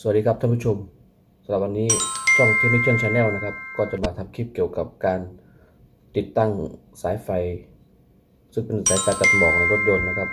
สวัสดีครับท่านผู้ชมสำหรับวันนี้ช่อง Technician Channel นะครับ ก็จะมาทำคลิปเกี่ยวกับการติดตั้งสายไฟ ซึ่งเป็นสายไฟตัดหมอกในรถยนต์นะครับ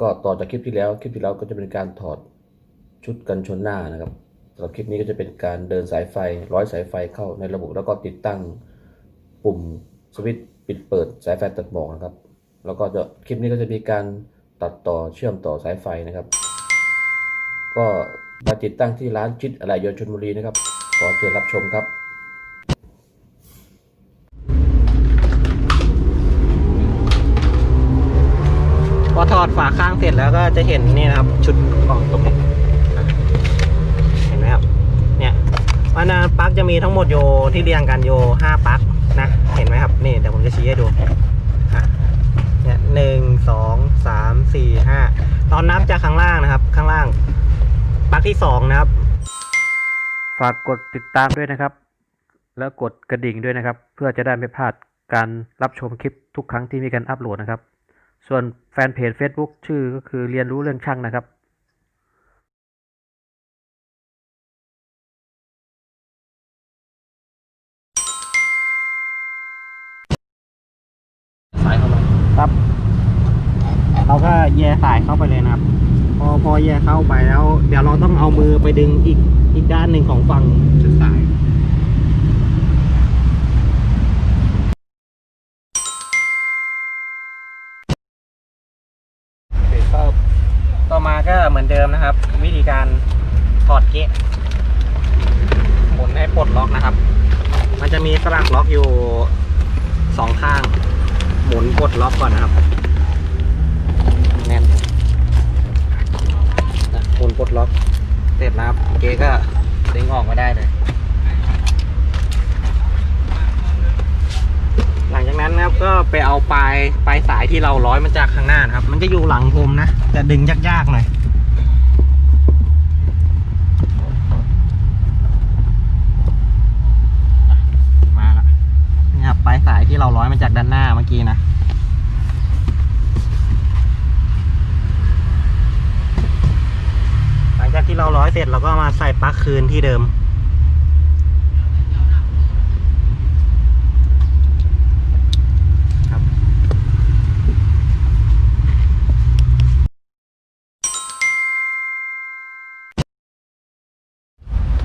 ก็ต่อจากคลิปที่แล้วคลิปที่แล้วก็จะเป็นการถอดชุดกันชนหน้านะครับสำหรับคลิปนี้ก็จะเป็นการเดินสายไฟร้อยสายไฟเข้าในระบบแล้วก็ติดตั้งปุ่มสวิตช์ปิดเปิดสายไฟตัดหมอกนะครับ แล้วก็จะคลิปนี้ก็จะมีการตัดต่อเชื่อมต่อสายไฟนะครับ ก็ มาติดตั้งที่ร้านจิตอะไรยนต์ชนบุรีนะครับ ขอเชิญรับชมครับพอถอดฝาข้างเสร็จแล้วก็จะเห็นนี่นะครับ ชุดของตรงนี้เห็นไหมครับ เนี่ยวันนั้นปลั๊กจะมีทั้งหมดโยที่เรียงกันโยห้าปลั๊กนะ เห็นไหมครับ นี่เดี๋ยวผมจะชี้ให้ดูเนี่ยหนึ่งสองสามสี่ห้าตอนนับจากข้างล่างนะครับ ข้างล่าง ปลั๊กที่สองนะครับ ฝากกดติดตามด้วยนะครับ แล้วกดกระดิ่งด้วยนะครับ เพื่อจะได้ไม่พลาดการรับชมคลิปทุกครั้งที่มีการอัปโหลดนะครับ ส่วนแฟนเพจ Facebook ชื่อก็คือเรียนรู้เรื่องช่างนะครับสายเข้ามาครับ เราก็แย่สายเข้าไปเลยนะครับ พอพอแย่เข้าไปแล้วเดี๋ยวเราต้องเอามือไปดึงอีกอีกด้านหนึ่งของฝั่งชุดสายก็ต่อมาก็เหมือนเดิมนะครับ วิธีการถอดเกะหมุนให้ปลดล็อกนะครับ มันจะมีสลักล็อกอยู่สองข้าง หมุนปลดล็อกก่อนนะครับแน่น อะหมุนปลดล็อกเสร็จนะครับเกะก็ดึงออกมาได้เลย หลังจากนั้นนะครับก็ไปเอาปลายปลายสายที่เราร้อยมาจากข้างหน้านะครับ มันจะอยู่หลังผมนะจะดึงยากๆหน่อยมาละนี่ครับปลายสายที่เราร้อยมาจากด้านหน้าเมื่อกี้นะหลังจากที่ เราร้อยเสร็จเราก็มาใส่ปลั๊กคืนที่เดิม ครับ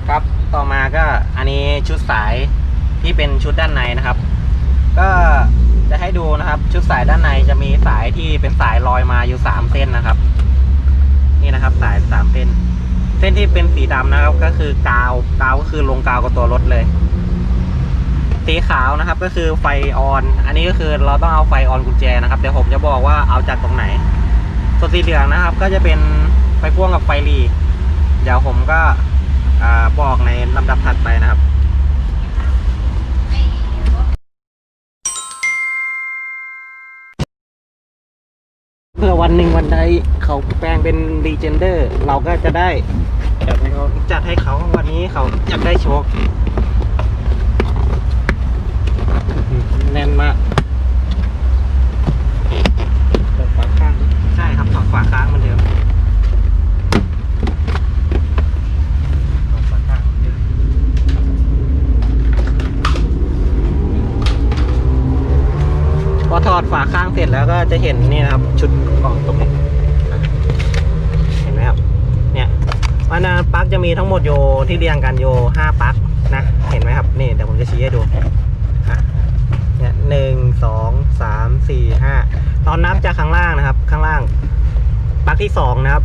ครับต่อมาก็อันนี้ชุดสายที่เป็นชุดด้านในนะครับ ก็จะให้ดูนะครับ ชุดสายด้านในจะมีสายที่เป็นสายลอยมาอยู่สามเส้นนะครับ นี่นะครับสายสามเส้น เส้นที่เป็นสีดำนะครับ ก็คือกาวกาวก็คือลงกาวกับตัวรถเลย สีขาวนะครับ ก็คือไฟออน อันนี้ก็คือเราต้องเอาไฟออนกุญแจนะครับเดี๋ยวผมจะบอกว่าเอาจากตรงไหนส่วนสีเหลืองนะครับ ก็จะเป็นไฟพ่วงกับไฟลีเดี๋ยวผมก็อ่าบอกในลำดับถัดไปนะครับ พื่อวันหนึ่งวันใดเขาแปลงเป็นรีเจนเดอร์ เราก็จะได้จัดให้เขาจัดให้เขาวันนี้เขาอยากได้โชคแน่นมากถอดฝาข้าง ใช่ครับถอดฝาค้างเหมือนเดิมถอดฝาข้างเหมือนเดิมพอถอ ดฝาข้างเสร็จแล้วก็จะเห็นนี่นะครับ ชุดของตรงนี้เห็นไหมครับ เนี่ยวันนั้นปลั๊กจะมีทั้งหมดโยที่เรียงกันโยห้าปลั๊กนะ เห็นไหมครับ นี่เดี๋ยวผมจะชี้ให้ดูอะเนี่ยหนึ่งสองสามสี่ห้าตอนนับจากข้างล่างนะครับ ข้างล่างปลั๊กที่สองนะครับ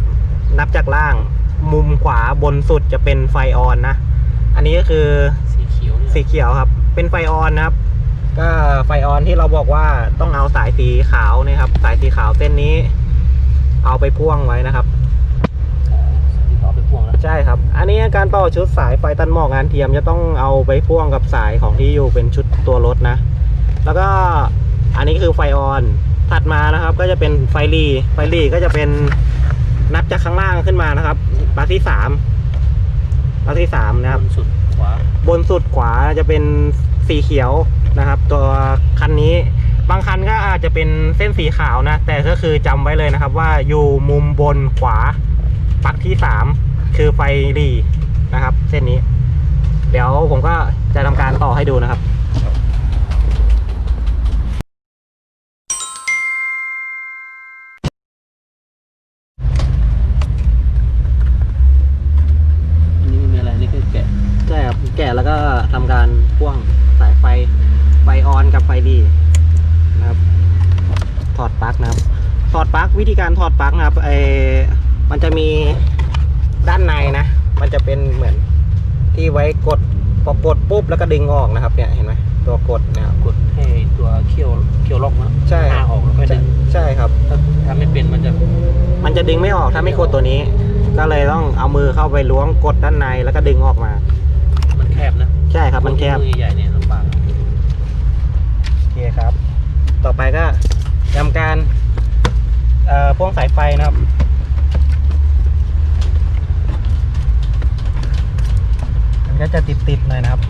นับจากล่างมุมขวาบนสุดจะเป็นไฟออนนะ อันนี้ก็คือสีเขียวสีเขียวครับ เป็นไฟออนนะครับ ก็ไฟออนที่เราบอกว่าต้องเอาสายสีขาวเนี่ยครับ สายสีขาวเส้นนี้ เอาไปพ่วงไว้นะครับที่ต่อไปพ่วงแล้วใช่ครับ อันนี้การต่อชุดสายไฟตันหมอกงานเทียมจะต้องเอาไปพ่วงกับสายของที่อยู่เป็นชุดตัวรถนะ แล้วก็อันนี้คือไฟออนถัดมานะครับ ก็จะเป็นไฟรีไฟรีก็จะเป็นนับจากข้างล่างขึ้นมานะครับปลั๊กที่สามปลั๊กที่สามนะครับสุดขวาบนสุดขวาจะเป็นสีเขียว นะครับ ตัวคันนี้บางคันก็อาจจะเป็นเส้นสีขาวนะ แต่ก็คือจำไว้เลยนะครับ ว่าอยู่มุมบนขวาปลั๊กที่สามคือไฟรีนะครับ เส้นนี้ เดี๋ยวผมก็จะทำการต่อให้ดูนะครับ นี่มีอะไรนี่คือแกะ ใช่ครับแกะแล้วก็ทำการพ่วงสายไฟไฟออนกับไฟดีนะครับ ถอดปลั๊กนะครับ ถอดป ลั๊กวิธีการถอดปลั๊กนะครับเออมันจะมีด้านในนะ มันจะเป็นเหมือนที่ไว้กดพอกดปุ๊บแล้วก็ดึงออกนะครับเนี่ยเห็นไหมตัวกดนะครับกดให้ตัวเขี้ยวเขี้ยวล็อกนะใช่หน้าออกแล้วค่อยใช่ดึงใช่ครับถ้าถ้าไม่เป็นมันจะมันจะดึงไม่ออกถ้าไม่กดตัวนี้ ก็เลยต้องเอามือเข้าไปล้วงกดด้านในแล้วก็ดึงออกมา มันแคบนะ ใช่ครับมันแคบมือใหญ่ๆเนี่ยลำบากโอเคครับ ต่อไปก็ทำการเอ่อ พ่วงสายไฟนะครับมันก็จะติดๆหน่อยนะครับ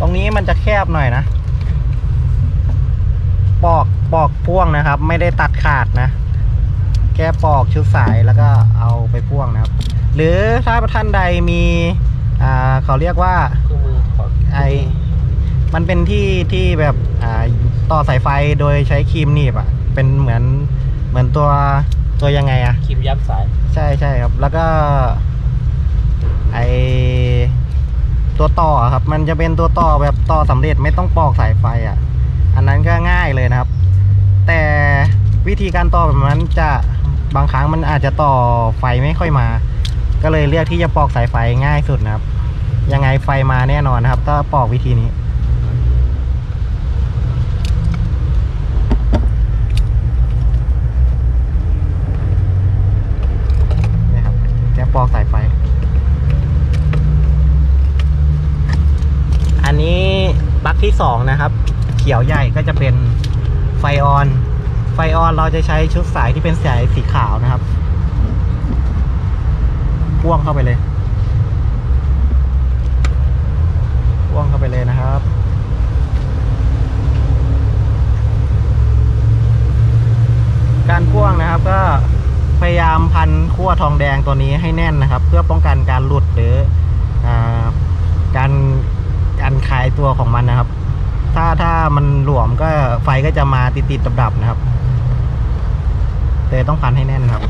ตรงนี้มันจะแคบหน่อยนะ ปอกปอกพ่วงนะครับ ไม่ได้ตัดขาดนะ แค่ปอกชุดสายแล้วก็เอาไปพ่วงนะครับ หรือถ้าท่านใดมีอ่าเขาเรียกว่าเครื่องมือขอไอมันเป็นที่ที่แบบอ่าต่อสายไฟโดยใช้ครีมหนีบอะ เป็นเหมือน เหมือนตัวตัวยังไงอะครีมยัดสาย ใช่ใช่ครับ แล้วก็ไอตัวต่อครับ มันจะเป็นตัวต่อแบบต่อสำเร็จไม่ต้องปอกสายไฟอะ อันนั้นก็ง่ายเลยนะครับ แต่วิธีการต่อแบบนั้นจะบางครั้งมันอาจจะต่อไฟไม่ค่อยมา ก็เลยเลือกที่จะปอกสายไฟง่ายสุดนะครับ ยังไงไฟมาแน่นอนนะครับ ถ้าปอกวิธีนี้นี่ครับแก ปอกสายไฟ อันนี้ปลั๊กที่สองนะครับ เขียวใหญ่ก็จะเป็นไฟออน ไฟออนเราจะใช้ชุดสายที่เป็นสายสีขาวนะครับพ่วงเข้าไปเลยพ่วงเข้าไปเลยนะครับการพ่วงนะครับก็ ยายามพันขั้วทองแดงตัวนี้ให้แน่นนะครับ เพื่อป้องกันการหลุดหรืออการการคลายตัวของมันนะครับ ถ้าถ้ามันหลวมก็ไฟก็จะมาติดติดดับดับๆนะครับ แต่ต้องพันให้แน่นครับ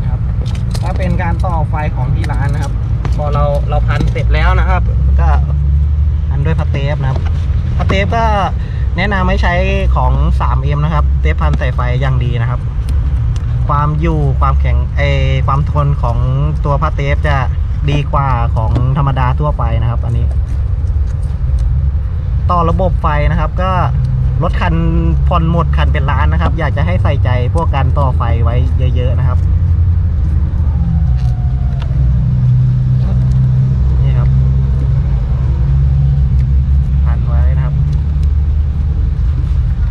นะครับถ้าเป็นการต่อไฟของที่ร้านนะครับ พอเราเราพันเสร็จแล้วนะครับ ก็พันด้วยพาเทปนะครับพาเทปก็แนะนำให้ใช้ของ 3M นะครับ เทปพันใส่ไฟอย่างดีนะครับ ความอยู่ความแข็งเอความทนของตัวพาเทปจะดีกว่าของธรรมดาทั่วไปนะครับ อันนี้ ต่อระบบไฟนะครับ ก็รถคันผ่อนหมดคันเป็นล้านนะครับ อยากจะให้ใส่ใจพวกการต่อไฟไว้เยอะ ๆ นะครับ นี่ครับ พันไว้นะครับ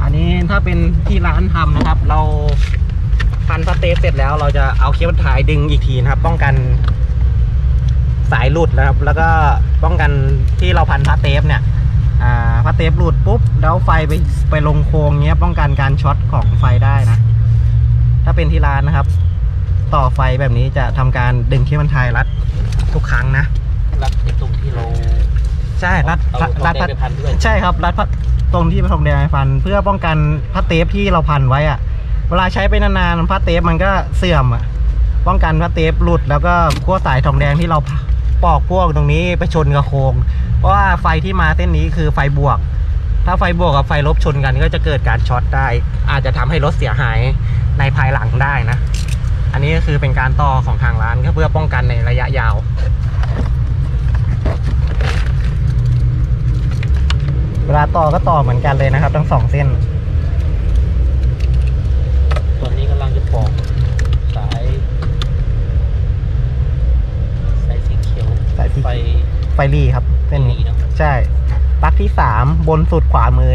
อันนี้ ถ้าเป็นที่ร้านทำนะครับ เราพันสเตปเสร็จแล้ว เราจะเอาเคเบิลไทยดึงอีกทีนะครับ ป้องกันสายหลุดนะครับ แล้วก็ป้องกันที่เราพันพาเทปเนี่ยอ่าพาเทปหลุดปุ๊บ แล้วไฟไปไปลงโครงเงี้ย ป้องกันการช็อตของไฟได้นะ ถ้าเป็นที่ร้านนะครับ ต่อไฟแบบนี้จะทำการดึงเคเบิลไทยรัดทุกครั้งนะรัดไปตรงที่เราใช่รัดเอารัดเอารัดแดงไปพันด้วยใช่ครับรัดพัด ตรงที่ผสมแดงไปพัน เพื่อป้องกันผ้าเทปที่เราพันไว้อะเวลาใช้ไปนานๆผ้าเทปมันก็เสื่อมอะป้องกันผ้าเทปหลุดแล้วก็ขั้วสายทองแดงที่เราปอกพวกตรงนี้ไปชนกับโครงเพราะว่าไฟที่มาเส้นนี้คือไฟบวก ถ้าไฟบวกกับไฟลบชนกันก็จะเกิดการช็อตได้ อาจจะทำให้รถเสียหายในภายหลังได้นะ อันนี้ก็คือเป็นการต่อของทางร้านก็เพื่อป้องกันในระยะยาว เวลาต่อก็ต่อเหมือนกันเลยนะครับ ทั้งสองเส้นตอนนี้กำลังจะปอกสาย สายสีเขียวสายสี ไฟไฟรีครับเส้นนี้ เนาะใช่ ปลั๊กที่สามบนสุดขวามือ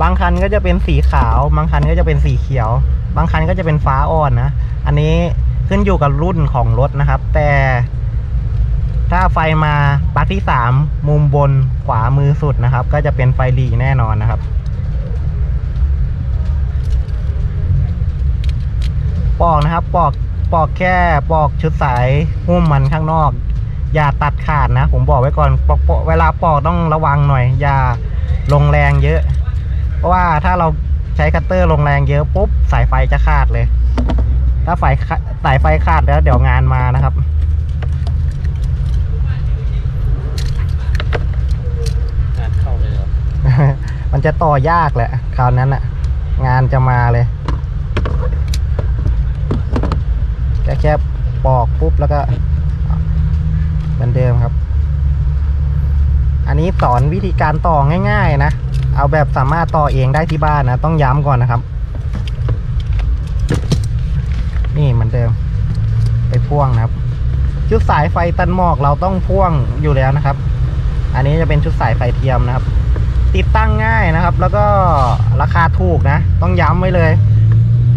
บางคันก็จะเป็นสีขาว บางคันก็จะเป็นสีเขียว บางคันก็จะเป็นฟ้าอ่อนนะ อันนี้ขึ้นอยู่กับรุ่นของรถนะครับ แต่ ถ้าไฟมาปลั๊กที่สามมุมบนขวามือสุดนะครับ ก็จะเป็นไฟหลีแน่นอนนะครับ ปอกนะครับปอกปอกแค่ปอกชุดสายหุ้มมันข้างนอก อย่าตัดขาดนะ ผมบอกไว้ก่อนปอกเวลาปอกต้องระวังหน่อย อย่าลงแรงเยอะ เพราะว่าถ้าเราใช้คัตเตอร์ลงแรงเยอะปุ๊บสายไฟจะขาดเลย ถ้าไฟขาสายไฟขาดแล้วเดี๋ยวงานมานะครับ งานเข้าเลยครับ มันจะต่อยากแหละ คราวนั้นอะงานจะมาเลยแค่แค่ปอกปุ๊บแล้วก็เหมือนเดิมครับ อันนี้สอนวิธีการต่อง่าย ๆ นะ เอาแบบสามารถต่อเองได้ที่บ้านนะ ต้องย้ำก่อนนะครับ นี่เหมือนเดิม ไปพ่วงนะครับ ชุดสายไฟตันหมอกเราต้องพ่วงอยู่แล้วนะครับ อันนี้จะเป็นชุดสายไฟเทียมนะครับ ติดตั้งง่ายนะครับ แล้วก็ราคาถูกนะ ต้องย้ำไว้เลย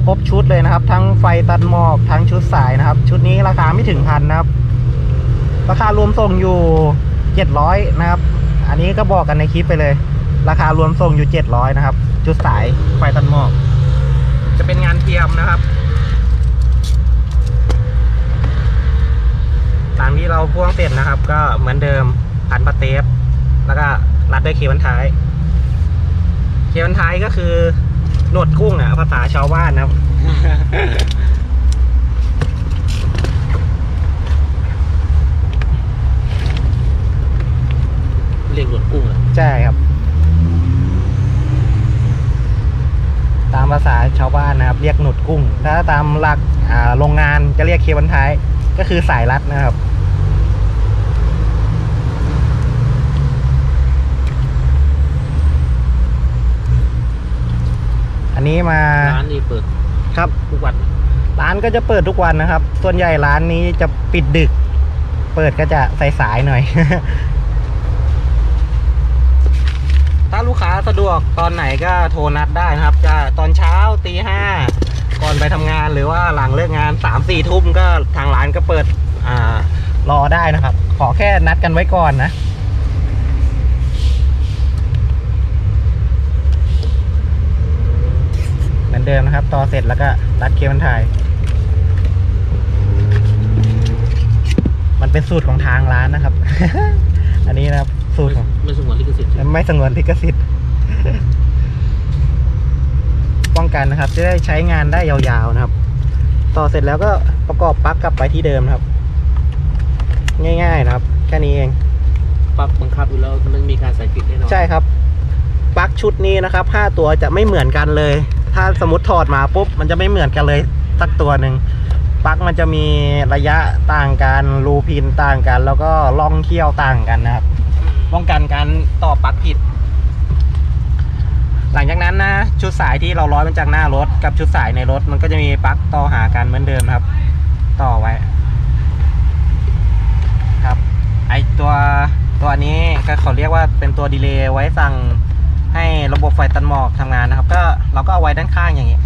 ครบชุดเลยนะครับ ทั้งไฟตัดหมอกทั้งชุดสายนะครับ ชุดนี้ราคาไม่ถึงพันนะครับ ราคารวมส่งอยู่เจ็ดร้อยนะครับ อันนี้ก็บอกกันในคลิปไปเลย ราคารวมส่งอยู่เจ็ดร้อยนะครับ ชุดสายไฟตัดหมอก จะเป็นงานเทียมนะครับหลังที่เราพ่วงเสร็จนะครับ ก็เหมือนเดิมพันปะเทปแล้วก็ รัดด้วยเคเบิลท้าย เคเบิลท้ายก็คือหนวดกุ้งอะ ภาษาชาวบ้านนะครับ เรียกหนวดกุ้งเหรอใช่ครับ ตามภาษาชาวบ้านนะครับ เรียกหนวดกุ้ง ถ้าตามหลักอ่าโรงงานจะเรียกเคเบิลท้าย ก็คือสายรัดนะครับ อันนี้มา ร้านนี้เปิด ครับทุกวันร้านก็จะเปิดทุกวันนะครับ ส่วนใหญ่ร้านนี้จะปิดดึก เปิดก็จะสายๆหน่อย ถ้าลูกค้าสะดวกตอนไหนก็โทรนัดได้นะครับ จะตอนเช้าตีห้าก่อนไปทำงานหรือว่าหลังเลิกงานสามสี่ทุ่มก็ทางร้านก็เปิดอ่ารอได้นะครับ ขอแค่นัดกันไว้ก่อนนะ เหมื อนเดิมนะครับ ต่อเสร็จแล้วก็รัดเคเบิลไทยมันเป็นสูตรของทางร้านนะครับ อันนี้นะครับ สูตรของไม่สงวนลิขสิทธิ์ใช่ไหมไม่สงวนลิขสิทธิ์ ป้องกันนะครับ จะได้ใช้งานได้ยาวๆนะครับ ต่อเสร็จแล้วก็ประกอบปลั๊กกลับไปที่เดิมนะครับ ง่ายๆนะครับ แค่นี้เองปลั๊กบังคับอยู่แล้วมันมีการใส่ปิดแน่นอนใช่ครับปลั๊กชุดนี้นะครับห้าตัวจะไม่เหมือนกันเลย ถ้าสมมติถอดมาปุ๊บมันจะไม่เหมือนกันเลยสักตัวหนึ่งปลั๊กมันจะมีระยะต่างกันรูพินต่างกัน แล้วก็ล่องเขี้ยวต่างกันนะครับป้องกันการต่อปลั๊กผิด หลังจากนั้นนะชุดสายที่เราร้อยมาจากหน้ารถ กับชุดสายในรถ มันก็จะมีปลั๊กต่อหากันเหมือนเดิมครับ ต่อไว้ครับ ไอตัวตัวนี้ก็เขาเรียกว่าเป็นตัวดีเลย์ไว้สั่ง ให้ระบบไฟตันหมอกทำงานนะครับ ก็เราก็เอาไว้ด้านข้างอย่างนี้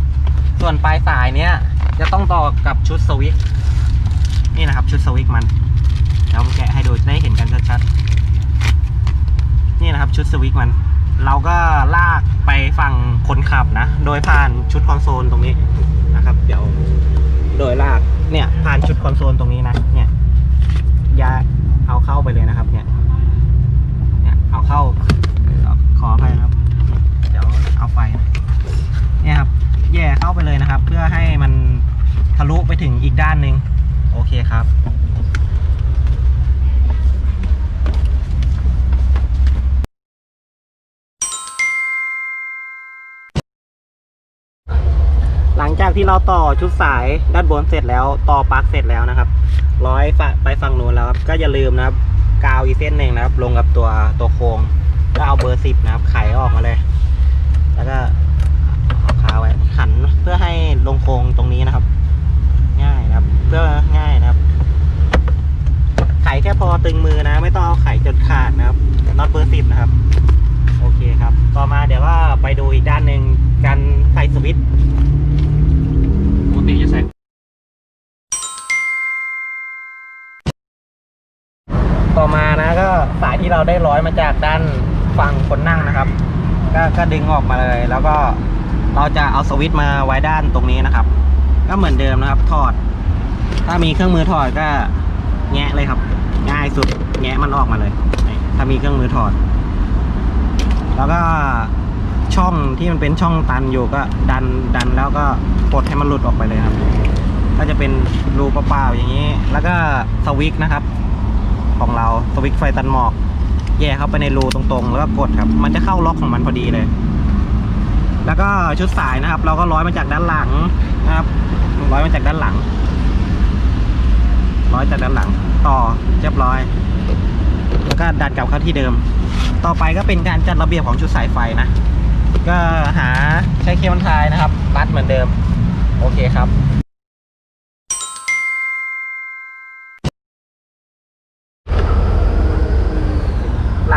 ส่วนปลายสายเนี้ยจะต้องต่อกับชุดสวิตนี่นะครับชุดสวิตมันเดี๋ยวผมแกะให้ดูจะได้เห็นกันชัดๆนี่นะครับชุดสวิตมัน เราก็ลากไปฝั่งคนขับนะ โดยผ่านชุดคอนโซลตรงนี้นะครับ เดี๋ยวโดยลากเนี่ยผ่านชุดคอนโซลตรงนี้นะเนี่ยอย่าเอาเข้าไปเลยนะครับเนี่ยเนี่ยเอาเข้าขออภัยนะครับ เอาไฟนะเนี่ยครับแย่เข้าไปเลยนะครับ เพื่อให้มันทะลุไปถึงอีกด้านหนึ่งโอเคครับหลังจากที่เราต่อชุดสายด้านบนเสร็จแล้วต่อปลั๊กเสร็จแล้วนะครับ ร้อยไปฝั่งนู้นแล้วครับก็อย่าลืมนะครับ กาวอีกเส้นหนึ่งนะครับ ลงกับตัวตัวโครงก็เอาเบอร์สิบนะครับไขออกมาเลย แล้วก็เอาคาไว้ขันเพื่อให้ลงโครงตรงนี้นะครับ ง่ายนะครับ เพื่อง่ายนะครับ ไขแค่พอตึงมือนะ ไม่ต้องเอาไขจนขาดนะครับน็อตเบอร์สิบนะครับ โอเคครับ ต่อมาเดี๋ยวก็ไปดูอีกด้านหนึ่งการใส่สวิตช์ปกติจะใส่สายที่เราได้ร้อยมาจากด้านฝั่งคนนั่งนะครับ ก็ก็ดึงออกมาเลย แล้วก็เราจะเอาสวิตช์มาไว้ด้านตรงนี้นะครับ ก็เหมือนเดิมนะครับ ถอด ถ้ามีเครื่องมือถอดก็แงะเลยครับ ง่ายสุดแงะมันออกมาเลย ถ้ามีเครื่องมือถอด แล้วก็ช่องที่มันเป็นช่องตันอยู่ก็ดันดันแล้วก็กดให้มันหลุดออกไปเลยครับ ก็จะเป็นรูเปล่าๆอย่างนี้ แล้วก็สวิตช์นะครับ ของเราสวิตช์ไฟตันหมอก แย่เข้าไปในรูตรงๆ แล้วก็กดครับ มันจะเข้าล็อกของมันพอดีเลย แล้วก็ชุดสายนะครับ เราก็ร้อยมาจากด้านหลังนะครับร้อยมาจากด้านหลัง ร้อยจากด้านหลัง ต่อเรียบร้อย แล้วก็ดันกลับเข้าที่เดิม ต่อไปก็เป็นการจัดระเบียบของชุดสายไฟนะ ก็หาใช้เคเบิลไทยนะครับรัดเหมือนเดิม โอเคครับ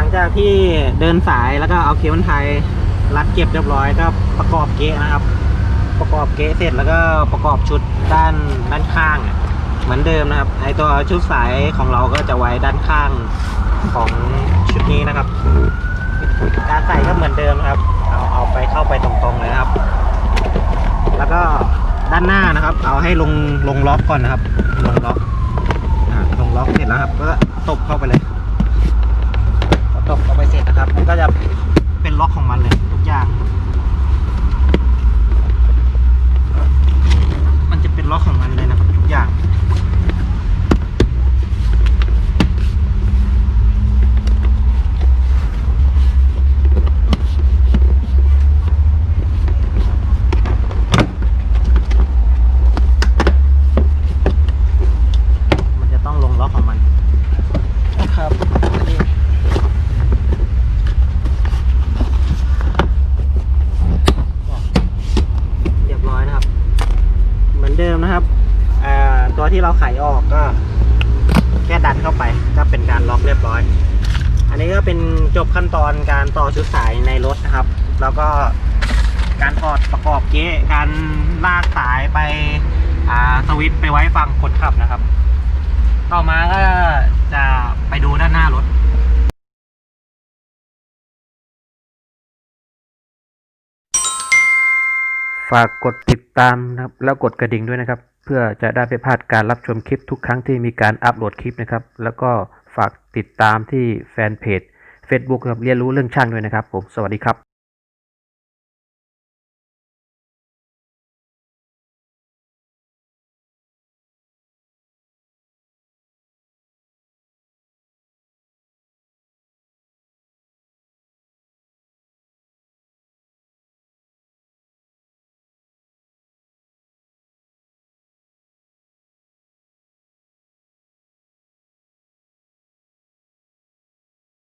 งจากที่เดินสายแล้วก็เอาเคเบิลไทยรัดเก็บเรียบร้อยก็ประกอบเกะนะครับ ประกอบเกะเสร็จแล้วก็ประกอบชุดด้านด้านข้างเหมือนเดิมนะครับไอตัวชุดสายของเราก็จะไว้ด้านข้างของชุดนี้นะครับ การใส่ก็เหมือนเดิมนะครับ เอาเอาไปเข้าไปตรงๆเลยนะครับ แล้วก็ด้านหน้านะครับ เอาให้ลงลงล็อกก่อนนะครับ ลงล็อกลงล็อกเสร็จแล้วครับ ก็ตบเข้าไปเลย ตกออกไปเสร็จนะครับ มันก็จะเป็นล็อกของมันเลยทุกอย่าง มันจะเป็นล็อกของมันเลยนะครับทุกอย่าง มันจะต้องลงล็อกของมันนะครับอันนี้เรียบร้อยนะครับ เหมือนเดิมนะครับตัวที่เราไขออกก็ แค่ดันเข้าไปก็เป็นการล็อกเรียบร้อย อันนี้ก็เป็นจบขั้นตอนการต่อชุดสายในรถนะครับ แล้วก็การถอดประกอบเก๊การลากสายไปสวิตช์ไปไว้ฝั่งคนขับนะครับ ต่อมาก็จะไปดูด้านหน้ารถ ฝากกดติดตามนะครับแล้วกดกระดิ่งด้วยนะครับ เพื่อจะได้ไม่พลาดการรับชมคลิปทุกครั้งที่มีการอัปโหลดคลิปนะครับ แล้วก็ฝากติดตามที่แฟนเพจ Facebook ครับเรียนรู้เรื่องช่างด้วยนะครับผมสวัสดีครับ